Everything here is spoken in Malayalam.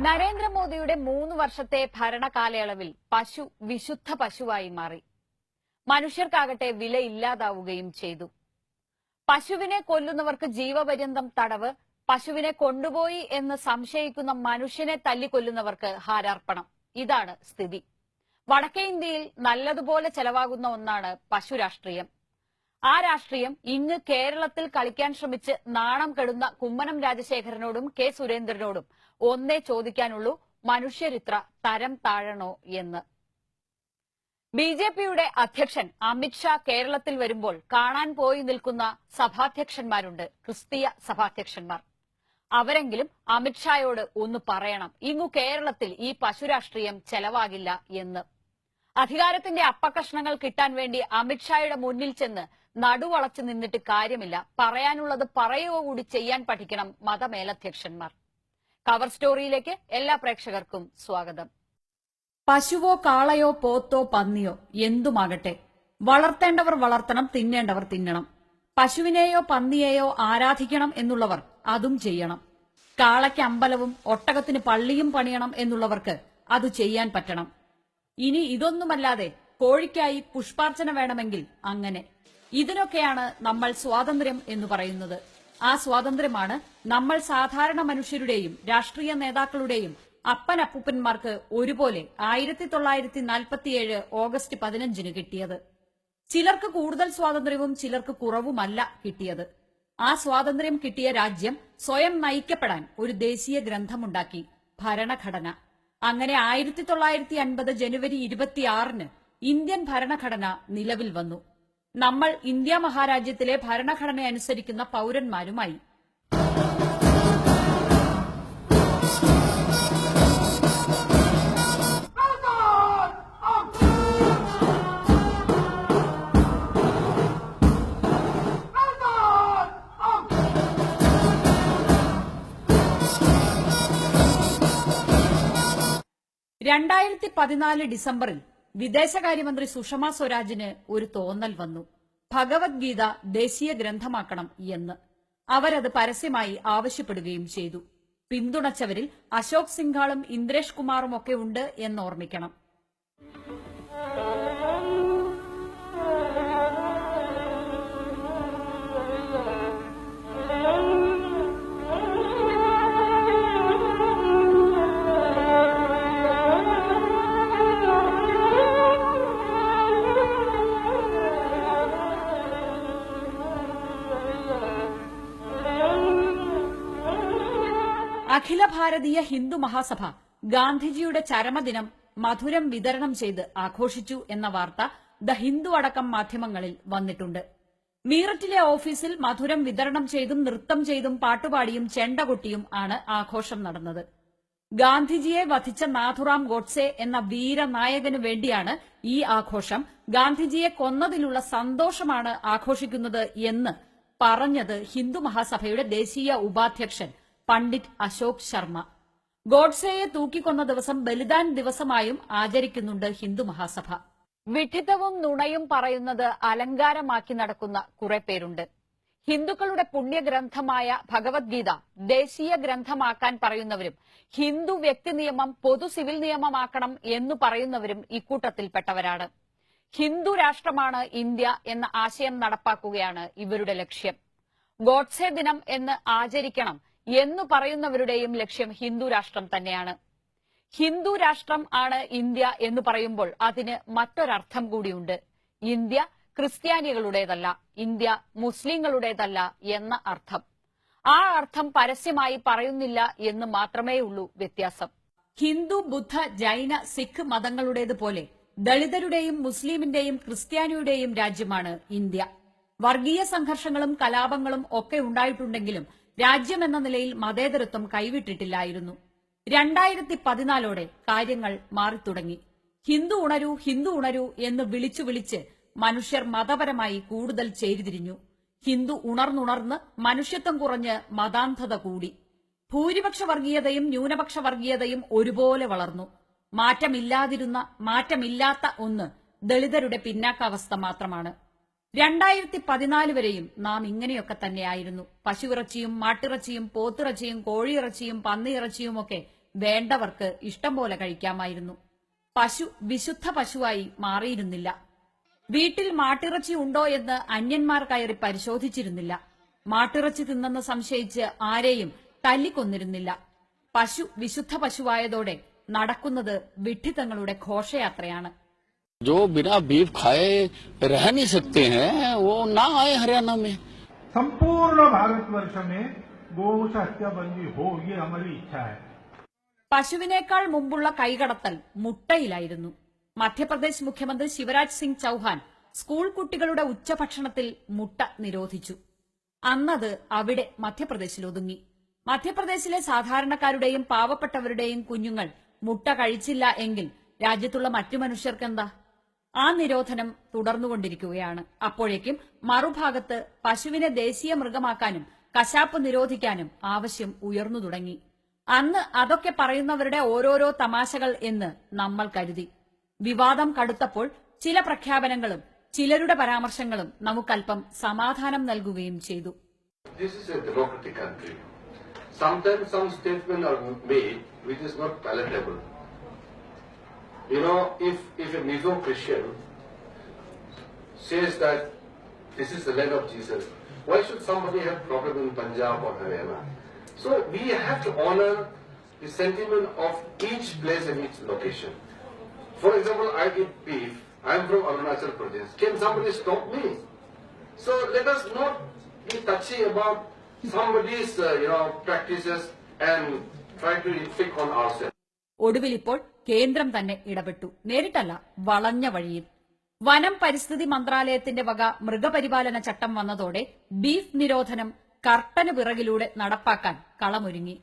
നരേന്ദ്രമോദിയുടെ മൂന്ന് വർഷത്തെ ഭരണകാലയളവിൽ പശു വിശുദ്ധ പശുവായി മാറി. മനുഷ്യർക്കാകട്ടെ വില ഇല്ലാതാവുകയും ചെയ്തു. പശുവിനെ കൊല്ലുന്നവർക്ക് ജീവപര്യന്തം തടവ് പശുവിനെ കൊണ്ടുപോയി എന്ന് സംശയിക്കുന്ന മനുഷ്യനെ തല്ലിക്കൊല്ലുന്നവർക്ക് ഹാരാർപ്പണം. ഇതാണ് സ്ഥിതി. വടക്കേ ഇന്ത്യയിൽ നല്ലതുപോലെ ചെലവാകുന്ന ഒന്നാണ് പശു രാഷ്ട്രീയം ആ രാഷ്ട്രീയം ഇങ്ങ് കേരളത്തിൽ കളിക്കാൻ ശ്രമിച്ച് നാണം കെടുന്ന കുമ്മനം രാജശേഖരനോടും കെ സുരേന്ദ്രനോടും ഒന്നേ ചോദിക്കാനുള്ളൂ മനുഷ്യരിത്ര തരം താഴണോ എന്ന്. ബി ജെ പിയുടെ അധ്യക്ഷൻ അമിത്ഷാ കേരളത്തിൽ വരുമ്പോൾ കാണാൻ പോയി നിൽക്കുന്ന സഭാധ്യക്ഷന്മാരുണ്ട് ക്രിസ്തീയ സഭാധ്യക്ഷന്മാർ. അവരെങ്കിലും അമിത്ഷായോട് ഒന്ന് പറയണം ഇങ്ങു കേരളത്തിൽ ഈ പശുരാഷ്ട്രീയം ചെലവാകില്ല എന്ന്. അധികാരത്തിന്റെ അപ്പകഷ്ണങ്ങൾ കിട്ടാൻ വേണ്ടി അമിത്ഷായുടെ മുന്നിൽ ചെന്ന് നടുവളച്ചു നിന്നിട്ട് കാര്യമില്ല. പറയാനുള്ളത് പറയുക കൂടി ചെയ്യാൻ പഠിക്കണം മതമേലധ്യക്ഷന്മാർ. കവർ സ്റ്റോറിയിലേക്ക് എല്ലാ പ്രേക്ഷകർക്കും സ്വാഗതം. പശുവോ കാളയോ പോത്തോ പന്നിയോ എന്തുമാകട്ടെ. വളർത്തേണ്ടവർ വളർത്തണം തിന്നേണ്ടവർ തിന്നണം. പശുവിനെയോ പന്നിയെയോ ആരാധിക്കണം എന്നുള്ളവർ അതും ചെയ്യണം. കാളയ്ക്ക് അമ്പലവും ഒട്ടകത്തിന് പള്ളിയും പണിയണം എന്നുള്ളവർക്ക് അത് ചെയ്യാൻ പറ്റണം. ഇനി ഇതൊന്നുമല്ലാതെ കോഴിക്കായി പുഷ്പാർച്ചന വേണമെങ്കിൽ അങ്ങനെ. ഇതിനൊക്കെയാണ് നമ്മൾ സ്വാതന്ത്ര്യം എന്ന് പറയുന്നത്. ആ സ്വാതന്ത്ര്യമാണ് നമ്മൾ സാധാരണ മനുഷ്യരുടെയും രാഷ്ട്രീയ നേതാക്കളുടെയും അപ്പനപ്പൂപ്പന്മാർക്ക് ഒരുപോലെ ആയിരത്തി തൊള്ളായിരത്തി നാൽപ്പത്തിയേഴ് ഓഗസ്റ്റ് പതിനഞ്ചിന് കിട്ടിയത്. ചിലർക്ക് കൂടുതൽ സ്വാതന്ത്ര്യവും ചിലർക്ക് കുറവുമല്ല കിട്ടിയത്. ആ സ്വാതന്ത്ര്യം കിട്ടിയ രാജ്യം സ്വയം നയിക്കപ്പെടാൻ ഒരു ദേശീയ ഗ്രന്ഥമുണ്ടാക്കി. ഭരണഘടന. അങ്ങനെ ആയിരത്തി തൊള്ളായിരത്തി അൻപത് ജനുവരി ഇരുപത്തിയാറിന് ഇന്ത്യൻ ഭരണഘടന നിലവിൽ വന്നു. നമ്മൾ ഇന്ത്യ മഹാരാജ്യത്തിലെ ഭരണഘടന അനുസരിക്കുന്ന പൌരന്മാരുമായി. രണ്ടായിരത്തി പതിനാല് ഡിസംബറിൽ വിദേശകാര്യമന്ത്രി സുഷമ സ്വരാജിന് ഒരു തോന്നൽ വന്നു. ഭഗവത്ഗീത ദേശീയ ഗ്രന്ഥമാക്കണം എന്ന്. അവരത് പരസ്യമായി ആവശ്യപ്പെടുകയും ചെയ്തു. പിന്തുണച്ചവരിൽ അശോക് സിംഗാളും ഇന്ദ്രേഷ് കുമാറും ഒക്കെ ഉണ്ട് എന്നോർമ്മിക്കണം. അഖില ഭാരതീയ ഹിന്ദു മഹാസഭ ഗാന്ധിജിയുടെ ചരമദിനം മധുരം വിതരണം ചെയ്ത് ആഘോഷിച്ചു എന്ന വാർത്ത ദ ഹിന്ദു അടക്കം മാധ്യമങ്ങളിൽ വന്നിട്ടുണ്ട്. മീററ്റിലെ ഓഫീസിൽ മധുരം വിതരണം ചെയ്തും നൃത്തം ചെയ്തും പാട്ടുപാടിയും ചെണ്ട കൊട്ടിയും ആണ് ആഘോഷം നടന്നത്. ഗാന്ധിജിയെ വധിച്ച നാഥുറാം ഗോഡ്സെ എന്ന വീരനായകനു വേണ്ടിയാണ് ഈ ആഘോഷം. ഗാന്ധിജിയെ കൊന്നതിലുള്ള സന്തോഷമാണ് ആഘോഷിക്കുന്നത് എന്ന് പറഞ്ഞത് ഹിന്ദു മഹാസഭയുടെ ദേശീയ ഉപാധ്യക്ഷൻ പണ്ഡിറ്റ് അശോക് ശർമ്മ. ഗോഡ്സെയെ തൂക്കിക്കൊന്ന ദിവസം ബലിദാൻ ദിവസമായും ആചരിക്കുന്നുണ്ട് ഹിന്ദു മഹാസഭ. വിഠിതവും നുണയും പറയുന്നത് അലങ്കാരമാക്കി നടക്കുന്ന കുറെ പേരുണ്ട്. ഹിന്ദുക്കളുടെ പുണ്യഗ്രന്ഥമായ ഭഗവത്ഗീത ദേശീയ ഗ്രന്ഥമാക്കാൻ പറയുന്നവരും ഹിന്ദു വ്യക്തി നിയമം പൊതു സിവിൽ നിയമമാക്കണം എന്നു പറയുന്നവരും ഇക്കൂട്ടത്തിൽപ്പെട്ടവരാണ്. ഹിന്ദു രാഷ്ട്രമാണ് ഇന്ത്യ എന്ന ആശയം നടപ്പാക്കുകയാണ് ഇവരുടെ ലക്ഷ്യം. ഗോഡ്സെ ദിനം എന്ന് ആചരിക്കണം എന്നു പറയുന്നവരുടെയും ലക്ഷ്യം ഹിന്ദു രാഷ്ട്രം തന്നെയാണ്. ഹിന്ദു രാഷ്ട്രം ആണ് ഇന്ത്യ എന്ന് പറയുമ്പോൾ അതിന് മറ്റൊരർത്ഥം കൂടിയുണ്ട്. ഇന്ത്യ ക്രിസ്ത്യാനികളുടേതല്ല ഇന്ത്യ മുസ്ലിങ്ങളുടേതല്ല എന്ന അർത്ഥം. ആ അർത്ഥം പരസ്യമായി പറയുന്നില്ല എന്ന് മാത്രമേ ഉള്ളൂ വ്യത്യാസം. ഹിന്ദു ബുദ്ധ ജൈന സിഖ് മതങ്ങളുടേതുപോലെ ദളിതരുടെയും മുസ്ലിമിന്റെയും ക്രിസ്ത്യാനിയുടെയും രാജ്യമാണ് ഇന്ത്യ. വർഗീയ സംഘർഷങ്ങളും കലാപങ്ങളും ഒക്കെ ഉണ്ടായിട്ടുണ്ടെങ്കിലും രാജ്യമെന്ന നിലയിൽ മതേതരത്വം കൈവിട്ടിട്ടില്ലായിരുന്നു. രണ്ടായിരത്തി പതിനാലോടെ കാര്യങ്ങൾ മാറിത്തുടങ്ങി. ഹിന്ദു ഉണരൂ ഹിന്ദു ഉണരൂ എന്ന് വിളിച്ചു വിളിച്ച് മനുഷ്യർ മതപരമായി കൂടുതൽ ചേരിതിരിഞ്ഞു. ഹിന്ദു ഉണർന്നുണർന്ന് മനുഷ്യത്വം കുറഞ്ഞ് മതാന്ധത കൂടി. ഭൂരിപക്ഷ വർഗീയതയും ന്യൂനപക്ഷ വർഗീയതയും ഒരുപോലെ വളർന്നു. മാറ്റമില്ലാതിരുന്ന മാറ്റമില്ലാത്ത ഒന്ന് ദളിതരുടെ പിന്നാക്കാവസ്ഥ മാത്രമാണ്. രണ്ടായിരത്തി പതിനാല് വരെയും നാം ഇങ്ങനെയൊക്കെ തന്നെയായിരുന്നു. പശുവിറച്ചിയും മാട്ടിറച്ചിയും പോത്തിറച്ചിയും കോഴിയിറച്ചിയും പന്നിയിറച്ചിയും ഒക്കെ വേണ്ടവർക്ക് ഇഷ്ടം പോലെ കഴിക്കാമായിരുന്നു. പശു വിശുദ്ധ പശുവായി മാറിയിരുന്നില്ല. വീട്ടിൽ മാട്ടിറച്ചി ഉണ്ടോ എന്ന് അന്യന്മാർ കയറി പരിശോധിച്ചിരുന്നില്ല. മാട്ടിറച്ചി തിന്നെന്ന് സംശയിച്ച് ആരെയും തല്ലിക്കൊന്നിരുന്നില്ല. പശു വിശുദ്ധ പശുവായതോടെ നടക്കുന്നത് വിഡ്ഢിത്തങ്ങളുടെ ഘോഷയാത്രയാണ്. जो बिना बीफ खाए रह नहीं सकते हैं वो ना आए हरियाणा में संपूर्ण भारतवर्ष में गौ हत्या बंदी हो ये हमारी इच्छा है പശുവിനേക്കാൾ മുമ്പുള്ള കൈകടത്തൽ മുട്ടയിലായിരുന്നു മധ്യപ്രദേശ് മുഖ്യമന്ത്രി ശിവരാജ് സിംഗ് ചൌഹാൻ സ്കൂൾ കുട്ടികളുടെ ഉച്ചഭക്ഷണത്തിൽ മുട്ട നിരോധിച്ചു അന്നത് അവിടെ മധ്യപ്രദേശിൽ ഒതുങ്ങി മധ്യപ്രദേശിലെ സാധാരണക്കാരുടെയും പാവപ്പെട്ടവരുടെയും കുഞ്ഞുങ്ങൾ മുട്ട കഴിച്ചില്ല എങ്കിൽ രാജ്യത്തുള്ള മറ്റു മനുഷ്യർക്കെന്താ ആ നിരോധനം തുടർന്നുകൊണ്ടിരിക്കുകയാണ് അപ്പോഴേക്കും മറുഭാഗത്ത് പശുവിനെ ദേശീയ മൃഗമാക്കാനും കശാപ്പ് നിരോധിക്കാനും ആവശ്യം ഉയർന്നു തുടങ്ങി അന്ന് അതൊക്കെ പറയുന്നവരുടെ ഓരോരോ തമാശകൾ എന്ന് നമ്മൾ കരുതി വിവാദം കടുത്തപ്പോൾ ചില പ്രഖ്യാപനങ്ങളും ചിലരുടെ പരാമർശങ്ങളും നമുക്കല്പം സമാധാനം നൽകുകയും ചെയ്തു. Sometimes some statements are made which is not palatable. You know, if, if a Mizo Christian says that this is the land of Jesus, why should somebody have problem in Punjab or Haryana? So we have to honor the sentiment of each place and each location. For example, I eat beef. I am from Arunachal Pradesh. Can somebody stop me? So let us not be touchy about somebody's, uh, you know, practices and try to inflict on ourselves. ഒടുവിൽ ഇപ്പോൾ കേന്ദ്രം തന്നെ ഇടപെട്ടു. നേരിട്ടല്ല വളഞ്ഞ വഴിയിൽ. വനം പരിസ്ഥിതി മന്ത്രാലയത്തിന്റെ വക മൃഗപരിപാലന ചട്ടം വന്നതോടെ ബീഫ് നിരോധനം കർട്ടന് പിറകിലൂടെ നടപ്പാക്കാൻ കളമൊരുങ്ങി.